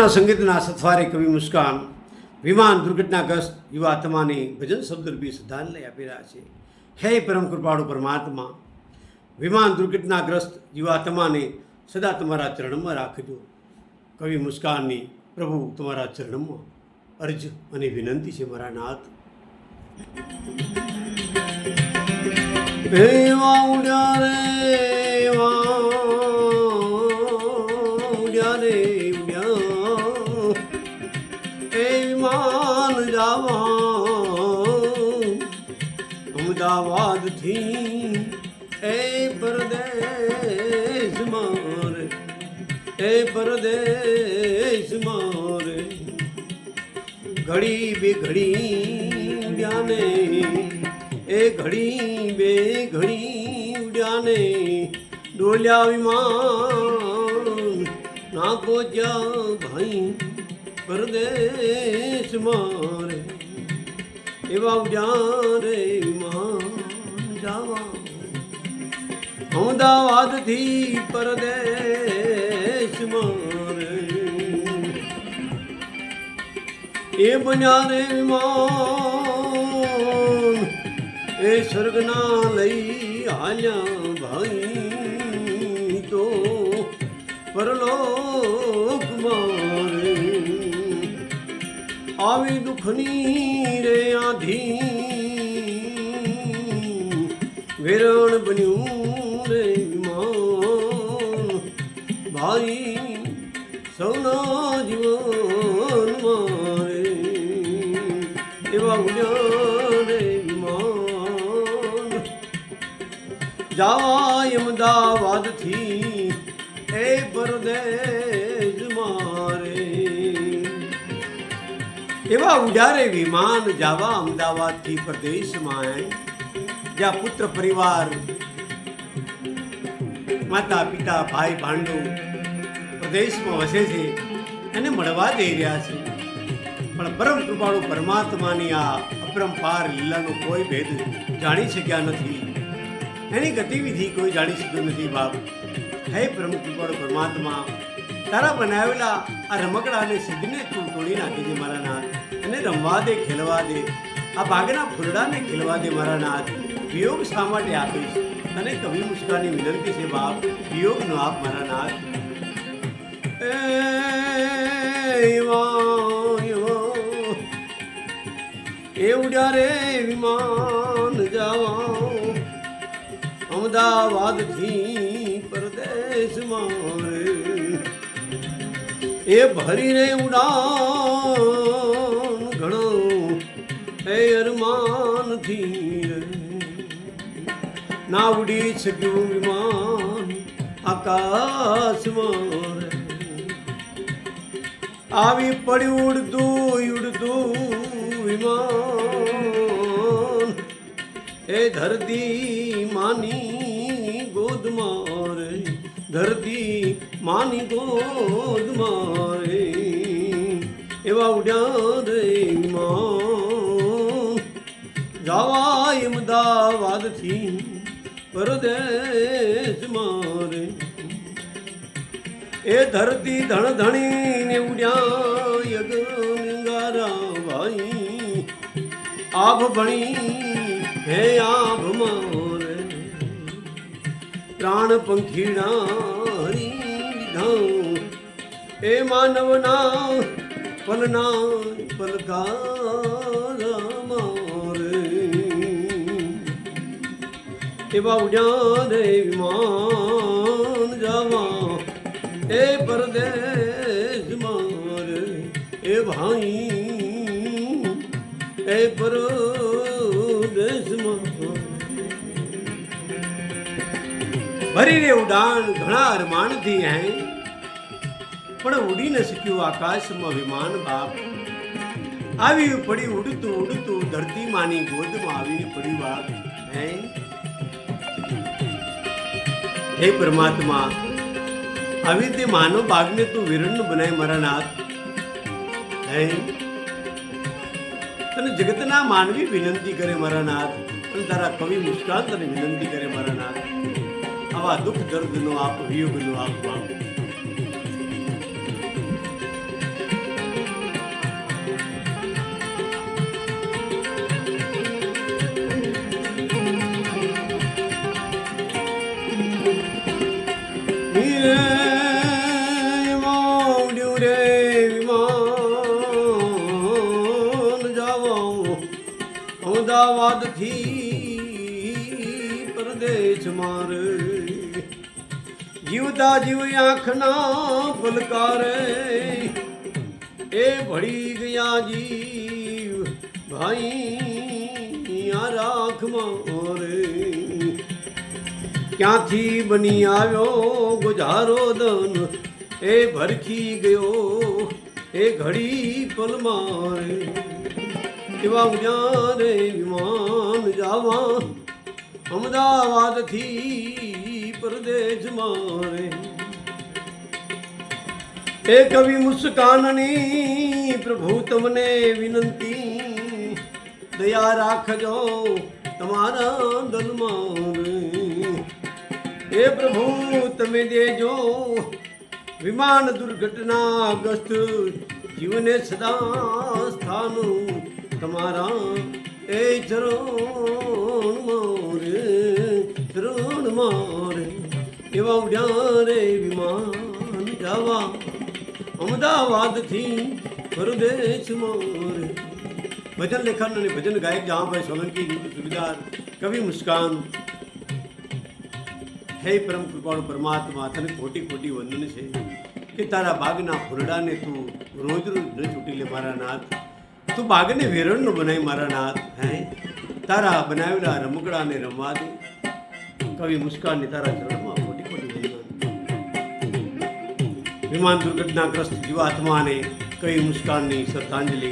હાસ્યના સંગીતના સથવારે કવિ મુસ્કાન, વિમાન દુર્ઘટનાગ્રસ્ત યુવા આત્માને ભજન શબ્દરૂપી શ્રદ્ધાંજલિ આપી રહ્યા છે. હે પરમ કૃપાળુ પરમાત્મા, વિમાન દુર્ઘટનાગ્રસ્ત યુવા આત્માને સદા તમારા ચરણમાં રાખજો. કવિ મુસ્કાનની, પ્રભુ તમારા ચરણમાં અર્જ અને વિનંતી છે મારા નાથ. એવા ઉડ્યા પરદેશ મારે. એ પરદેશ મારે. ઘડી બે ઘડી ઉડ્યાને. એ ઘડી બે ઘડી ઉડ્યાને. ડોલ્યા વિમાન ના પહોંચ્યા ભાઈ પરદેશ મારે. એવા ઉડ્યા રે અમદાવાદથી પરદેશ મારે. એ બન્યા રે વિમાન એ સ્વર્ગના લઈ હાલ્યા ભાઈ તો પરલોક મારે. આવી દુઃખની રે આધી વેરણ બન્યું રે ભાઈ સૌના જીવન મારે. એવા ઉડ્યા રે વિમાન. જાવા અમદાવાદથી એ પરદેશ મારે. એવા ઉડારે વિમાન જાવા અમદાવાદથી પ્રદેશમાં જ્યાં પુત્ર પરિવાર માતા પિતા ભાઈ, ભાંડુ પ્રદેશમાં વસે છે એને મળવા જઈ રહ્યા છે. પણ પરમ કૃપાળુ પરમાત્માની આ અપરંપાર લીલાનો કોઈ ભેદ જાણી શક્યા નથી. એની ગતિવિધિ કોઈ જાણી શક્યું નથી, બાપ. હે પરમ કૃપાળુ પરમાત્મા, તારા બનાવેલા આ રમકડાને સિદ્ધને તું તોડી નાખી દે મારા નાથ અને રમવા દે, ખેલવા દે. આ બાગના ફૂલડાને ખેલવા દે મારા નાથ. વિયોગ શા માટે આપીશ? તને કવિ મુસ્કાની વિનંતી છે બાપ, વિયોગનો આપ મારા નાથ. એ એ ઉડ્યા રે વિમાન જાવા. અમદાવાદથી પરદેશ મારે એ ભરી રે ઉડાન ઘણો એ અરમાનથી રે. ના ઉડી શક્યું વિમાન આકાશમાં રે આવી પડ્યું ઉડતું ઉડતું વિમાન એ ધરતી માની ગોદ મારે ધરતી માની ગોદ મારે એવા ઉડ્યા રે વિમાન જવા અમદાવાદથી પરદેશ મારે. એ ધરતી ધણ ધણીને ઉડ્યા યગંગારા ભાઈ આભ ભણી હે આભ મારે. પ્રાણ પંખીડા હરી લીધા એ માનવના પલના પલકારા એવા ઉડ્યા રે વિમાન જવા. એ પરદેશ મારે, એ ભાઈ, એ પરદેશ ભરી ભરીને ઉડાન ઘણા અરમાનથી હે, પણ ઉડી ન શક્યું આકાશમાં વિમાન બાપ. આવી પડી ઉડતું ઉડતું ધરતી માની ગોદમાં આવીને પડી બાપ હે. હે પરમાત્મા, આવી રીતે માનવ બાગને તું વિરણનું બનાય મારા નાથ. હે? અને જગતના માનવી વિનંતી કરે મારા નાથ, અને તારા કવિ મુસ્કાન તને વિનંતી કરે મારા નાથ. આવા દુઃખ દર્દનો આપ, વિયોગનો આપ માંગ. અમદાવાદથી પરદેશ મારે. જીવતા જીવ આંખના પલકારે એ ભળી ગયા જીવ ભાઈ આ રાખ મારે. ક્યાંથી બની આવ્યો ગુજારો દન એ ભરખી ગયો, એ ઘડી પલ મારે એવા જ્યારે વિમાન જાવા. અમદાવાદથી પરદેશ મારે એ કવિ મુસ્કાનની પ્રભુ તમને વિનંતી. દયા રાખજો તમારા દલમાં એ પ્રભુ, તમે દેજો વિમાન દુર્ઘટના ગ્રસ્ત જીવને સદા સ્થાન તમારા એ ચરણ મારે ચરણ મારે. એવા ઉડ્યા રે વિમાન જવા. અમદાવાદથી પરદેશ મારે. ભજન લેખન અને ભજન ગાયક જહાભાઈ સોલંકી સુવિધાર કવિ મુસ્કાન. હે પરમ કૃપાળુ પરમાત્મા, તને ખોટી ખોટી વંદન છે. કે તારા બાગના ફૂરડાને તું રોજ રોજ ન છૂટી લે મારા નાથ. તું બાગને વેરણનું બનાવી મારા નાથ, હે? તારા બનાવેલા રમકડાને રમવા દે. કવિ મુસ્કાનને તારા ચરણમાં ખોટી ખોટી વિમાન દુર્ઘટનાગ્રસ્ત જીવાત્માને કવિ મુસ્કાનની શ્રદ્ધાંજલિ